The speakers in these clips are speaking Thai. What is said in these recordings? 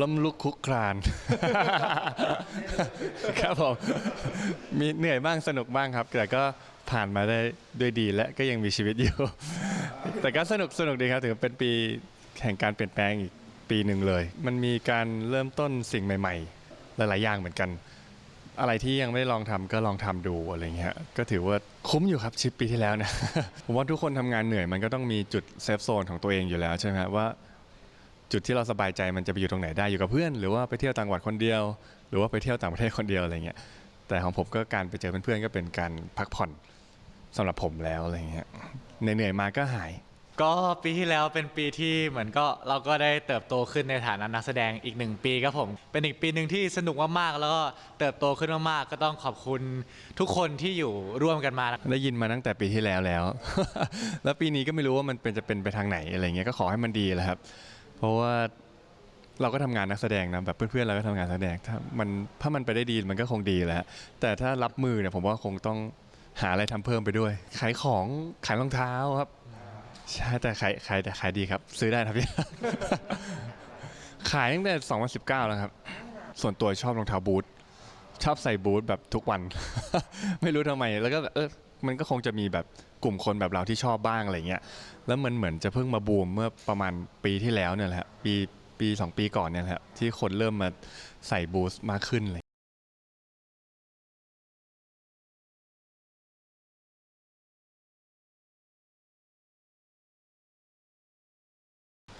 ล้มลุกคลุกคลาน ครับผมมีเหนื่อยบ้างสนุกบ้างครับ แต่ก็ผ่านมาได้ด้วยดีและก็ยังมีชีวิตอยู่ แต่ก็สนุกสนุกดีครับถือเป็นปีแห่งการเปลี่ยนแปลงอีกปีหนึ่งเลย มันมีการเริ่มต้นสิ่งใหม่ ๆ หลาย ๆ อย่างเหมือนกัน อะไรที่ยังไม่ได้ลองทำก็ลองทำดูอะไรเงี้ยก็ถือว่าคุ้มอยู่ครับชิปปีที่แล้วนะผมว่าทุกคนทำงานเหนื่อยมันก็ต้องมีจุดเซฟโซนของตัวเองอยู่แล้วใช่ไหมว่า จุดที่เราสบายใจมันจะไปอยู่ตรงไหนได้อยู่กับเพื่อน หรือว่าไปเที่ยวต่างจังหวัดคนเดียว หรือว่าไปเที่ยวต่างประเทศคนเดียวอะไรเงี้ยแต่ของผมก็การไปเจอเพื่อนๆก็เป็นการพักผ่อนสำหรับผมแล้วอะไรเงี้ยเหนื่อยๆมาก็หาย ก็ปีที่แล้วเป็นปีที่เหมือนก็เราก็ได้เติบโตขึ้นในฐานะนักแสดงอีกหนึ่งปีครับผมเป็นอีกปีหนึ่งที่สนุกมากๆแล้วก็เติบโตขึ้นมากๆก็ต้องขอบคุณทุกคนที่อยู่ร่วมกันมาได้ยินมาตั้งแต่ปีที่แล้วแล้ว แล้วปีนี้ก็ไม่รู้ว่ามันเป็นจะเป็นไปทางไหนอะไรเงี้ยก็ขอให้มันดีแหละครับ เพราะว่าเราก็ทำงานนักแสดงนะแบบเพื่อนๆเราก็ทำงานนักแสดงถ้ามันถ้ามันไปได้ดีมันก็คงดีแหล้วแต่ถ้ารับมือเนี่ยผมว่าคงต้องหาอะไรทำเพิ่มไปด้วย ขายของขายรองเท้าครับใช่แต่ขายขายแต่ขายดีครับ ซื้อได้ครับพี่ขายตั้งแต่ 2019 แล้วครับ ส่วนตัวชอบรองเท้าบูทชอบใส่บูทแบบทุกวัน ไม่รู้ทำไม แล้วก็แบบเออ มันก็คงจะมีแบบกลุ่มคนแบบเราที่ชอบบ้างอะไรเงี้ยแล้วมันเหมือนจะเพิ่งมาบูมเมื่อประมาณปีที่แล้วเนี่ยแหละปีปีสองปีก่อนเนี่ยแหละที่คนเริ่มมาใส่บูทมากขึ้นเลย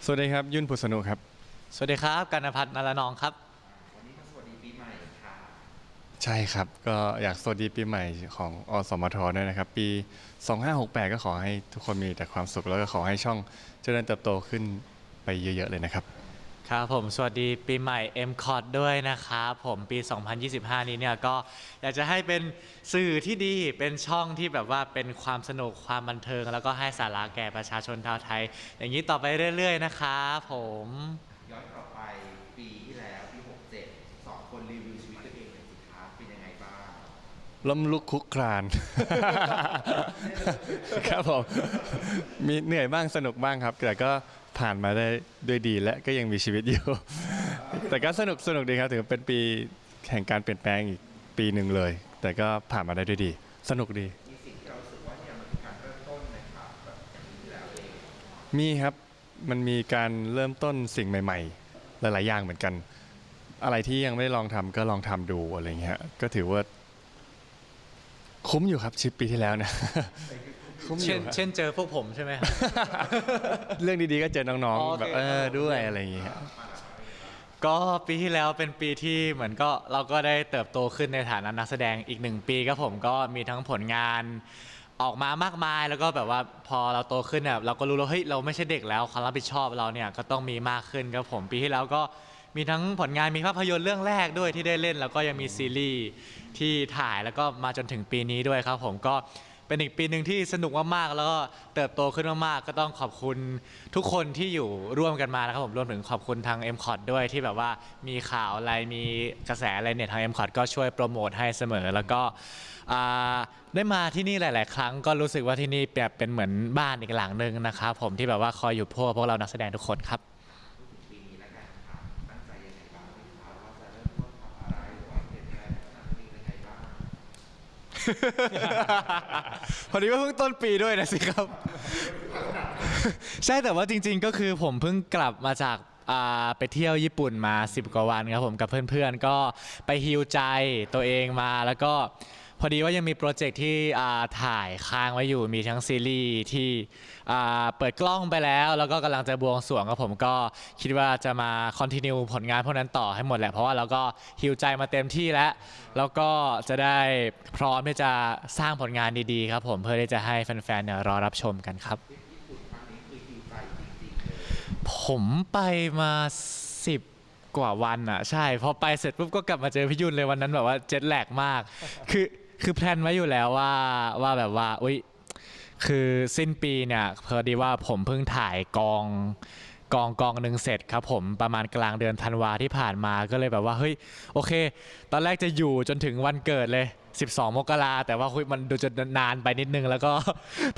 สวัสดีครับยุ่นผุสนุครับ สวัสดีครับกันพัฒน์นรนองครับ ใช่ครับ ก็อยากสวัสดีปีใหม่ของอสมทด้วยนะครับ ปี 2568 ก็ขอให้ทุกคนมีแต่ความสุข แล้วก็ขอให้ช่องเจริญเติบโตขึ้นไปเยอะ ๆ เลยนะครับ ครับผมสวัสดีปีใหม่ m c o t ด้วยนะครับผมปี 2025 นี้เนี่ยก็อยากจะให้เป็นสื่อที่ดีเป็นช่องที่แบบว่าเป็นความสนุกความบันเทิง แล้วก็ให้สาระแก่ประชาชนชาวไทย อย่างนี้ต่อไปเรื่อย ๆ นะครับผมย้อนกลับไปที่แล้วปี67สองคนรีวิวชีวิตตัวเองหน่อยสิครับเป็นยังไงบ้าง ล้มลุกคลุกคลาน ครับผมมีเหนื่อยบ้างสนุกบ้างครับ แต่ก็ผ่านมาได้ด้วยดีและก็ยังมีชีวิตอยู่ แต่ก็สนุกสนุกดีครับถือเป็นปีแห่งการเปลี่ยนแปลงอีกปีหนึ่งเลย แต่ก็ผ่านมาได้ด้วยดี สนุกดี มีสิ่งที่เรารู้สึกว่าเนี่ยมันเป็นการเริ่มต้นนะครับแบบอย่างนี้แล้วเองมีครับมันมีการเริ่มต้นสิ่งใหม่ ๆ หลาย ๆ อย่างเหมือนกัน อะไรที่ยังไม่ได้ลองทำก็ลองทำดูอะไรเงี้ยก็ถือว่า คุ้มอยู่ครับชิปปีที่แล้วนะคุ้มอเช่นยู่ครับเช่นเจอพวกผมใช่ไหมครับ เรื่องดีๆก็เจอน้องโอๆเค แบบเออครับผมด้วยอะไรอย่างเงี้ย ก็ปีที่แล้วเป็นปีที่เหมือนก็เราก็ได้เติบโตขึ้นในฐานะนักแสดงอีกหนึ่งปีครับผมก็มีทั้งผลงานออกมามากมายแล้วก็แบบว่าพอเราโตขึ้นเนี่ยเราก็รู้แล้วเฮ้ยเราไม่ใช่เด็กแล้วความรับผิดชอบเราเนี่ยก็ต้องมีมากขึ้นครับผมปีที่แล้วก็ มีทั้งผลงานมีภาพยนตร์เรื่องแรกด้วยที่ได้เล่น แล้วก็ยังมีซีรีส์ที่ถ่ายแล้วก็มาจนถึงปีนี้ด้วยครับผมก็เป็นอีกปีหนึ่งที่สนุกมากๆ แล้วก็เติบโตขึ้นมากๆ ก็ต้องขอบคุณทุกคนที่อยู่ร่วมกันมานะครับผมรวมถึงขอบคุณทาง m c o t ด้วยที่แบบว่ามีข่าวอะไรมีกระแสอะไรเนี่ยทาง m c o t ก็ช่วยโปรโมทให้เสมอ แล้วก็ได้มาที่นี่หลาย ๆ ครั้งก็รู้สึกว่าที่นี่แบบเป็นเหมือนบ้านอีกหลังหนึ่งนะครับผมที่แบบว่าคอยอยู่พวกพวกเรานักแสดงทุกคนครับ พอดีว่าเพิ่งต้นปีด้วยนะสิครับ ใช่แต่ว่าจริง ๆ ก็คือผมเพิ่งกลับมาจากอ่าไปเที่ยวญี่ปุ่นมา 10 กว่าวันครับผมกับเพื่อนๆ ก็ไปฮิวใจตัวเองมาแล้วก็ พอดีว่ายังมีโปรเจกต์ที่อ่าถ่ายค้างไว้อยู่มีทั้งซีรีส์ที่อ่าเปิดกล้องไปแล้ว แล้วก็กำลังจะบวงสรวงครับผมก็คิดว่าจะมาคอนติเนียผลงานพวกนั้นต่อให้หมดแหละเพราะว่าเราก็ฮิวใจมาเต็มที่แล้ว แล้วก็จะได้พร้อมที่จะสร้างผลงานดีๆครับผมเพื่อที่จะให้แฟนๆเนี่ยรอรับชมกันครับ ผมไปมาสิบกว่าวันอะ ใช่พอไปเสร็จปุ๊บก็กลับมาเจอพี่ยุนเลยวันนั้นแบบว่าเจ็ตแลกมาก คือ คือแพลนไว้อยู่แล้วว่าว่าแบบว่าอุ้ยคือสิ้นปีเนี่ยพอดีว่าผมเพิ่งถ่ายกองกองกองหนึ่งเสร็จครับผมประมาณกลางเดือนธันวาที่ผ่านมาก็เลยแบบว่าเฮ้ยโอเค ตอนแรกจะอยู่จนถึงวันเกิดเลย 12 มกราแต่ว่าคุยมันดูจะนานไปนิดนึง แล้วก็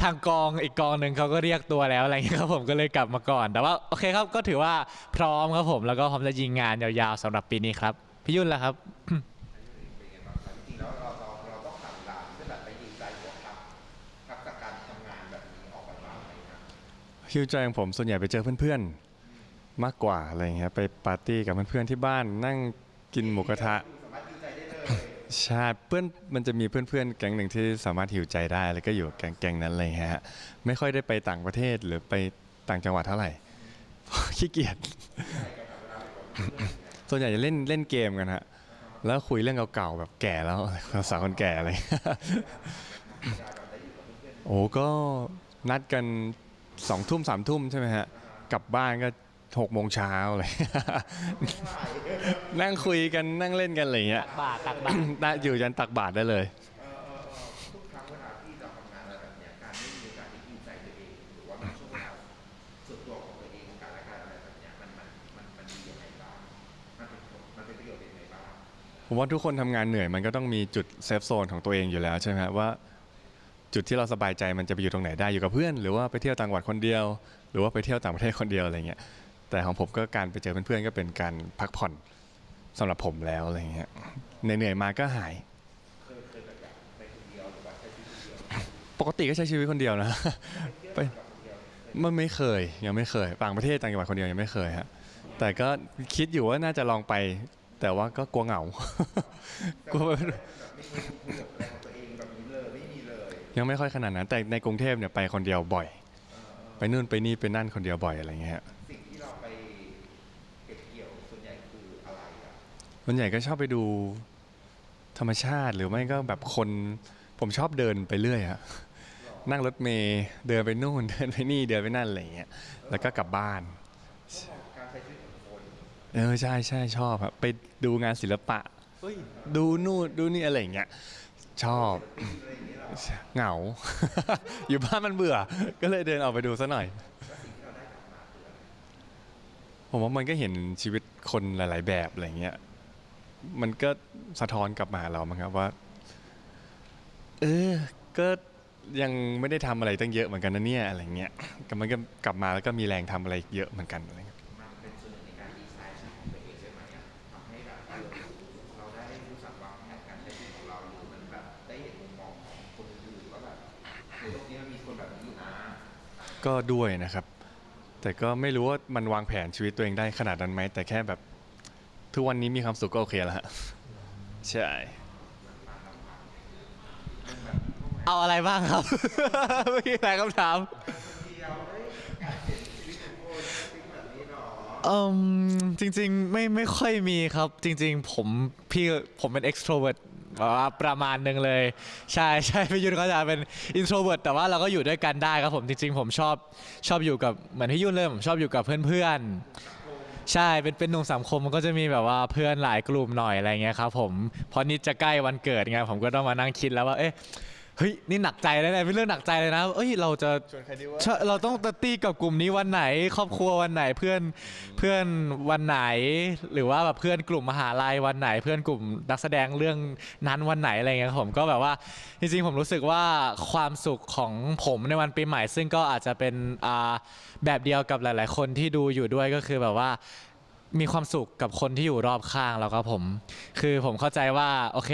ทางกองอีกกองหนึ่งเขาก็เรียกตัวแล้วอะไรเงี้ยครับผมก็เลยกลับมาก่อน แต่ว่าโอเคครับก็ถือว่าพร้อมครับผมแล้วก็พร้อมจะยิงงานยาวๆสำหรับปีนี้ครับพี่ยุ่นล่ะครับ ฮิวใจของผมส่วนใหญ่ไปเจอเพื่อนๆ มากกว่าอะไรเงี้ยไปปาร์ตี้กับเพื่อนๆที่บ้านนั่งกินหมูกระทะสามารถยิงใจได้เลยใช่เพื่อนมันจะมีเพื่อนๆ แก๊งหนึ่งที่สามารถหิวใจได้ แล้วก็อยู่แก๊งแก๊งนั้นเลยฮะไม่ค่อยได้ไปต่างประเทศหรือไปต่างจังหวัดเท่าไหร่ขี้เกียจส่วนใหญ่จะเล่นเล่นเกมกันฮะแล้วคุยเรื่องเก่าๆแบบแก่แล้วภาษาคนแก่อะไรโอ้ก็นัดกัน สองทุ่มสามทุ่มใช่ไหมฮะกลับบ้านก็หกโมงเช้าเลย นั่งคุยกันนั่งเล่นกันอะไรอย่างเงี้ย บาทตักบาทได้อยู่ยันตักบาทได้เลย ทุกครั้งเวลาที่เราทำงานอะไรแบบเนี้ยการไม่มีโอกาสได้ยิงใจตัวเองหรือว่ามีช่วงเวลาส่วนตัวของตัวเองการและการอะไรแบบเนี้ยมันมันมันมันดียังไงบ้างมันเป็นมันเป็นประโยชน์ยังไงบ้างผมว่าทุกคนทำงานเหนื่อยมันก็ต้องมีจุดเซฟโซนของตัวเองอยู่แล้วใช่ไหมฮะว่า จุดที่เราสบายใจมันจะไปอยู่ตรงไหนได้อยู่กับเพื่อน หรือว่าไปเที่ยวต่างจังหวัดคนเดียว หรือว่าไปเที่ยวต่างประเทศคนเดียวอะไรเงี้ยแต่ของผมก็การไปเจอเพื่อนๆก็เป็นการพักผ่อนสำหรับผมแล้วอะไรเงี้ยเหนื่อยๆมาก็หายปกติก็ใช้ชีวิตคนเดียวนะไปมันไม่เคยยังไม่เคยต่างประเทศต่างจังหวัดคนเดียวยังไม่เคยฮะแต่ก็คิดอยู่ว่าน่าจะลองไป แต่ว่าก็กลัวเหงากลัว ยยังไม่ค่อยขนาดนั้น แต่ในกรุงเทพเนี่ยไปคนเดียวบ่อย ไปนู่นไปนี่ไปนั่นคนเดียวบ่อยอะไรเงี้ยฮะสิ่งที่เราไปเก็บเกี่ยวส่วนใหญ่คืออะไรอะส่วนใหญ่ก็ชอบไปดูธรรมชาติหรือไม่ก็แบบคนผมชอบเดินไปเรื่อยอะนั่งรถเมย์เดินไปนู่นเดินไปนี่เดินไปนั่นอะไรเงี้ยแล้วก็กลับบ้านการใช้ชีวิตของคนเออใช่ใช่ชอบครับไปดูงานศิลปะดูนู่นดูนี่อะไรอย่างเงี้ยชอบ เหงา อยู่บ้านมันเบื่อ ก็เลยเดินออกไปดูซะหน่อย ผมว่ามันก็เห็นชีวิตคนหลาย ๆ แบบอะไรเงี้ย มันก็สะท้อนกลับมาเรามั้งครับว่า เออ ก็ยังไม่ได้ทำอะไรตั้งเยอะเหมือนกันนะเนี่ยอะไรเงี้ยก็มันก็กลับมาแล้วก็มีแรงทำอะไรเยอะเหมือนกันอะไร ก็ด้วยนะครับ แต่ก็ไม่รู้ว่ามันวางแผนชีวิตตัวเองได้ขนาดนั้นไหม แต่แค่แบบ ทุกวันนี้มีความสุขก็โอเคแล้วฮะใช่ เอาอะไรบ้างครับเมื่อกี้หลายคำถามเอืมจริงๆไม่ไม่ค่อยมีครับ จริง ๆ ผมพี่ผมเป็น extrovert แบบว่าประมาณหนึ่งเลย ใช่ใช่พี่ยุ่นเขาจะเป็น introvert แต่ว่าเราก็อยู่ด้วยกันได้ครับผมจริง ๆ ผมชอบชอบอยู่กับเหมือนพี่ยุ่นเลยผมชอบอยู่กับเพื่อนๆใช่เป็นเป็นหนุ่มสังคมมันก็จะมีแบบว่าเพื่อนหลายกลุ่มหน่อยอะไรเงี้ยครับผมพอนี้จะใกล้วันเกิดไงผมก็ต้องมานั่งคิดแล้วว่าเอ๊ะ เฮ้ยนี่หนักใจแล้วเนี่ยเป็นเรื่องหนักใจเลยนะเอ้ยเราจะใช่เราต้องตัดตี้กับกลุ่มนี้วันไหน ครอบครัววันไหนเพื่อนเพื่อนวันไหน หรือว่าแบบเพื่อนกลุ่มมหาลัยวันไหน เพื่อนกลุ่มนักแสดงเรื่องนั้นวันไหนอะไรเงี้ยครับผมก็แบบว่าจริงๆผมรู้สึกว่าความสุขของผมในวันปีใหม่ ซึ่งก็อาจจะเป็นอ่าแบบเดียวกับหลาย ๆ คนที่ดูอยู่ด้วยก็คือแบบว่า มีความสุขกับคนที่อยู่รอบข้างแล้วครับผม คือผมเข้าใจว่าโอเค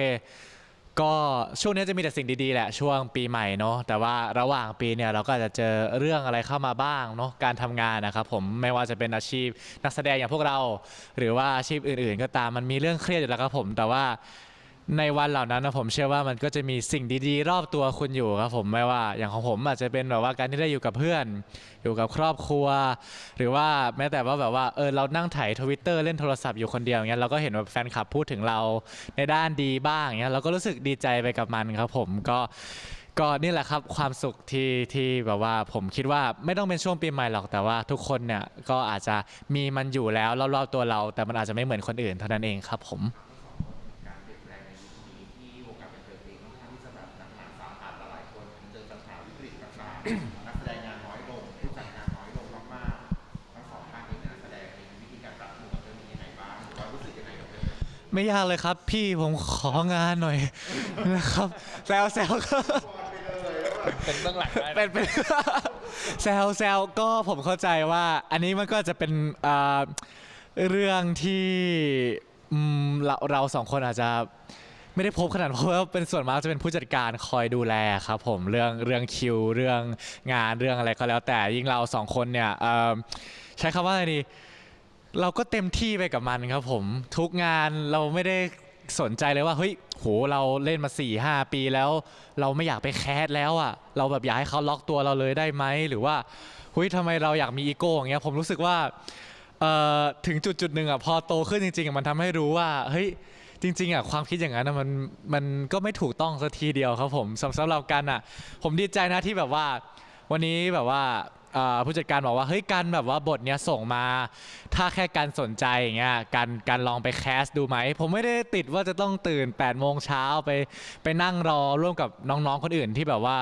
ก็ช่วงนี้จะมีแต่สิ่งดีๆแหละช่วงปีใหม่เนาะแต่ว่าระหว่างปีเนี่ยเราก็อาจจะเจอเรื่องอะไรเข้ามาบ้างเนาะการทำงานนะครับผมไม่ว่าจะเป็นอาชีพนักแสดงอย่างพวกเรา หรือว่าอาชีพอื่นๆ ก็ตามมันมีเรื่องเครียดอยู่แล้วครับผมแต่ว่า ในวันเหล่านั้นนะผมเชื่อว่ามันก็จะมีสิ่งดีๆ รอบตัวคุณอยู่ครับผมไม่ว่าอย่างของผมอาจจะเป็นแบบว่าการที่ได้อยู่กับเพื่อน อยู่กับครอบครัว หรือว่าแม้แต่ว่าแบบว่าเออเรานั่งถ่ายทวิตเตอร์เล่นโทรศัพท์อยู่คนเดียวอย่างเงี้ยเราก็เห็นว่าแฟนคลับพูดถึงเราในด้านดีบ้างอย่างเงี้ยเราก็รู้สึกดีใจไปกับมันครับผมก็ก็นี่แหละครับความสุขที่ที่แบบว่าผมคิดว่าไม่ต้องเป็นช่วงปีใหม่หรอกแต่ว่าทุกคนเนี่ยก็อาจจะมีมันอยู่แล้วรอบๆตัวเรา แต่มันอาจจะไม่เหมือนคนอื่นเท่านั้นเองครับผม นักแสดงงานน้อยลงผู้จัดงานน้อยลงมากๆทั้งสองท่านนี้เป็นนักแสดงมีวิธีการปรับตัวเรื่องนี้ยังไงบ้างหรือว่ารู้สึกยังไงกับเรื่องนี้ไม่ยากเลยครับ พี่ผมของานหน่อยนะครับแซวแซวครับ เป็นเบื้องหลังเป็นเป็น แซวแซวก็ผมเข้าใจว่า อันนี้มันก็จะเป็นเรื่องที่เราเราสองคนอาจจะ ไม่ได้พบขนาดเพราะว่าเป็นส่วนมากจะเป็นผู้จัดการคอยดูแลครับผมเรื่องเรื่องคิวเรื่องงานเรื่องอะไรก็แล้วแต่ยิ่งเราสองคนเนี่ยเอิ่มใช้คำว่าอะไรดี เราก็เต็มที่ไปกับมันครับผมทุกงานเราไม่ได้สนใจเลยว่าเฮ้ยโหเราเล่นมา4ี่หปีแล้ว เราไม่อยากไปแคสแล้วอะเราแบบอยากให้เขาล็อกตัวเราเลยได้ไหมหรือว่าเฮ้ยทำไมเราอยากมีอีโก้อย่างเงี้ยผมรู้สึกว่าเอ่อถึงจุดจุดหนึ่งอะพอโตขึ้นจริงๆอะมันทำให้รู้ว่าเฮ้ย จริงๆอะความคิดอย่างนั้นอะมันมันก็ไม่ถูกต้องสักทีเดียวครับผมสำสำหรับกันอะ ผมดีใจนะที่แบบว่า วันนี้แบบว่าเอ่อผู้จัดการบอกว่าเฮ้ยการแบบว่าบทเนี้ยส่งมา ถ้าแค่การสนใจอย่างเงี้ยการการลองไปแคสดูไหม ผมไม่ได้ติดว่าจะต้องตื่น8ปดโมงเช้าไปไปนั่งรอร่วมกับน้องๆคนอื่นที่แบบว่า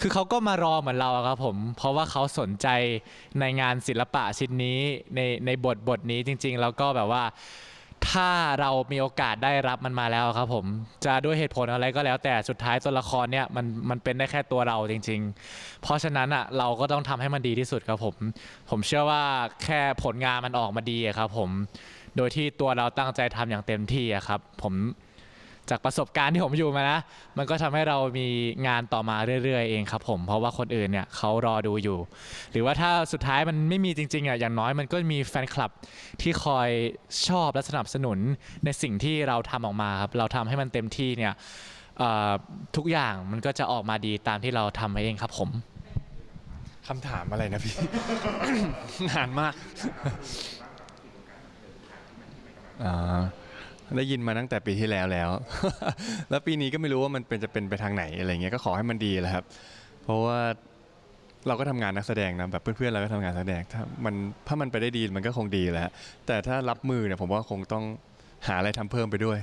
คือเขาก็มารอเหมือนเราอะครับผม เพราะว่าเขาสนใจในงานศิลปะชิ้นนี้ในในบทบทนี้จริง ๆ แล้วก็แบบว่า ถ้าเรามีโอกาสได้รับมันมาแล้วครับผมจะด้วยเหตุผลอะไรก็แล้ว แต่สุดท้ายตัวละครเนี่ยมันมันเป็นได้แค่ตัวเราจริง ๆ เพราะฉะนั้นอะเราก็ต้องทำให้มันดีที่สุดครับผมผมเชื่อว่าแค่ผลงานมันออกมาดีอะครับผมโดยที่ตัวเราตั้งใจทำอย่างเต็มที่อะครับผม จากประสบการณ์ที่ผมอยู่มานะ มันก็ทำให้เรามีงานต่อมาเรื่อยๆเองครับผม เพราะว่าคนอื่นเนี่ยเขารอดูอยู่ หรือว่าถ้าสุดท้ายมันไม่มีจริงๆอะอย่างน้อยมันก็มีแฟนคลับที่คอยชอบและสนับสนุนในสิ่งที่เราทำออกมาครับเราทำให้มันเต็มที่เนี่ยเอ่อทุกอย่างมันก็จะออกมาดีตามที่เราทำเองครับผมคำถามอะไรนะพี่ นานมากอ่า ได้ยินมาตั้งแต่ปีที่แล้วแล้ว แล้วปีนี้ก็ไม่รู้ว่ามันเป็นจะเป็นไปทางไหนอะไรเงี้ยก็ขอให้มันดีแหละครับ เพราะว่าเราก็ทำงานนักแสดงนะแบบเพื่อนๆเราก็ทำงานแสดงถ้ามันถ้ามันไปได้ดีมันก็คงดีแหละแต่ถ้ารับมือเนี่ยผมว่าคงต้องหาอะไรทำเพิ่มไปด้วย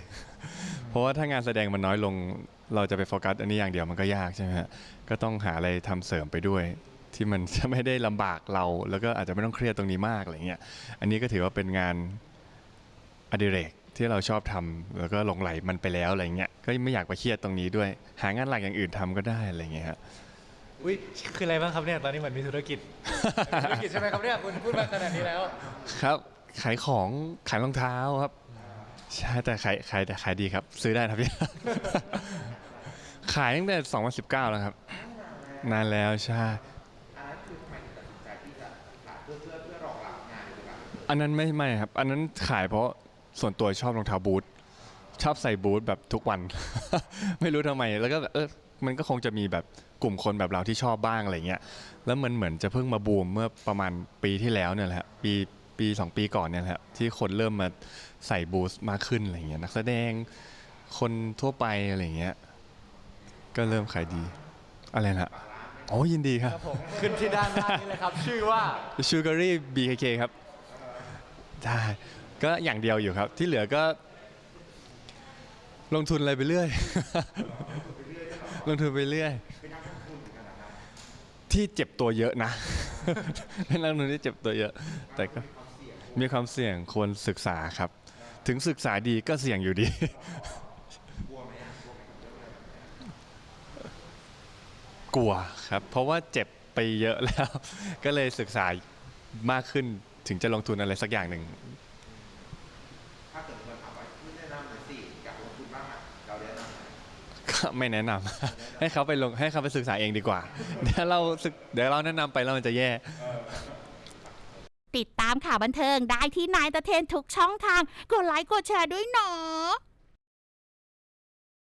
เพราะว่าถ้างานแสดงมันน้อยลง เราจะไปโฟกัสอันนี้อย่างเดียวมันก็ยากใช่ไหมฮะก็ต้องหาอะไรทำเสริมไปด้วย ที่มันจะไม่ได้ลำบากเรา แล้วก็อาจจะไม่ต้องเครียดตรงนี้มากอะไรเงี้ยอันนี้ก็ถือว่าเป็นงานอดิเรก ที่เราชอบทำแล้วก็หลงไหลมันไปแล้วอะไรเงี้ยก็ไม่อยากไปเครียดตรงนี้ด้วย หางานหลักอย่างอื่นทำก็ได้อะไรเงี้ยฮะอุ้ยคืออะไรบ้างครับเนี่ยตอนนี้เหมือนมีธุรกิจธุรกิจใช่ไหมครับเนี่ยคุณพูดมาขนาดนี้แล้ว ครับขายของขายรองเท้าครับใช่แต่ขายขายแต่ขายดีครับ ซื้อได้ครับพี่ขายตั้งแต่ 2019 แล้วครับ นานแล้วใช่อันนั้นคือทำไมถึงตัดสินใจที่จะขายเพื่อเพื่อเพื่อรองรับงานหรือเปล่าอันนั้นไม่ไม่ครับ อันนั้นขายเพราะ ส่วนตัวชอบรองเท้าบูทชอบใส่บูทแบบทุกวัน ไม่รู้ทำไม แล้วก็แบบเออมันก็คงจะมีแบบกลุ่มคนแบบเราที่ชอบบ้างอะไรเงี้ยแล้วมันเหมือนจะเพิ่งมาบูมเมื่อประมาณปีที่แล้วเนี่ยแหละฮะปีปีสองปีก่อนเนี่ยแหละฮะที่คนเริ่มมาใส่บูทมากขึ้นอะไรเงี้ยนักแสดงคนทั่วไปอะไรเงี้ยก็เริ่มขายดี อะไรนะอ๋อยินดีครับครับผมขึ้นที่ด้านหน้านี้เลยครับ ชื่อว่าชูการี BKK ครับได้ ก็อย่างเดียวอยู่ครับ ที่เหลือก็ ลงทุนอะไรไปเรื่อย ลงทุนไปเรื่อย ที่เจ็บตัวเยอะนะ เป็นนักลงทุนที่เจ็บตัวเยอะ แต่ก็มีความเสี่ยงควรศึกษาครับ ถึงศึกษาดีก็เสี่ยงอยู่ดี กลัวครับ เพราะว่าเจ็บไปเยอะแล้ว ก็เลยศึกษามากขึ้นถึงจะลงทุนอะไรสักอย่างหนึ่ง ไม่แนะนำ ให้เขาไปลงให้เขาไปศึกษาเองดีกว่า เดี๋ยวเราศึกเดี๋ยวเราแนะนำไปแล้วมันจะแย่ ติดตามข่าวบันเทิงได้ที่นายตะเทนทุกช่องทาง กดไลค์กดแชร์ด้วยเนาะ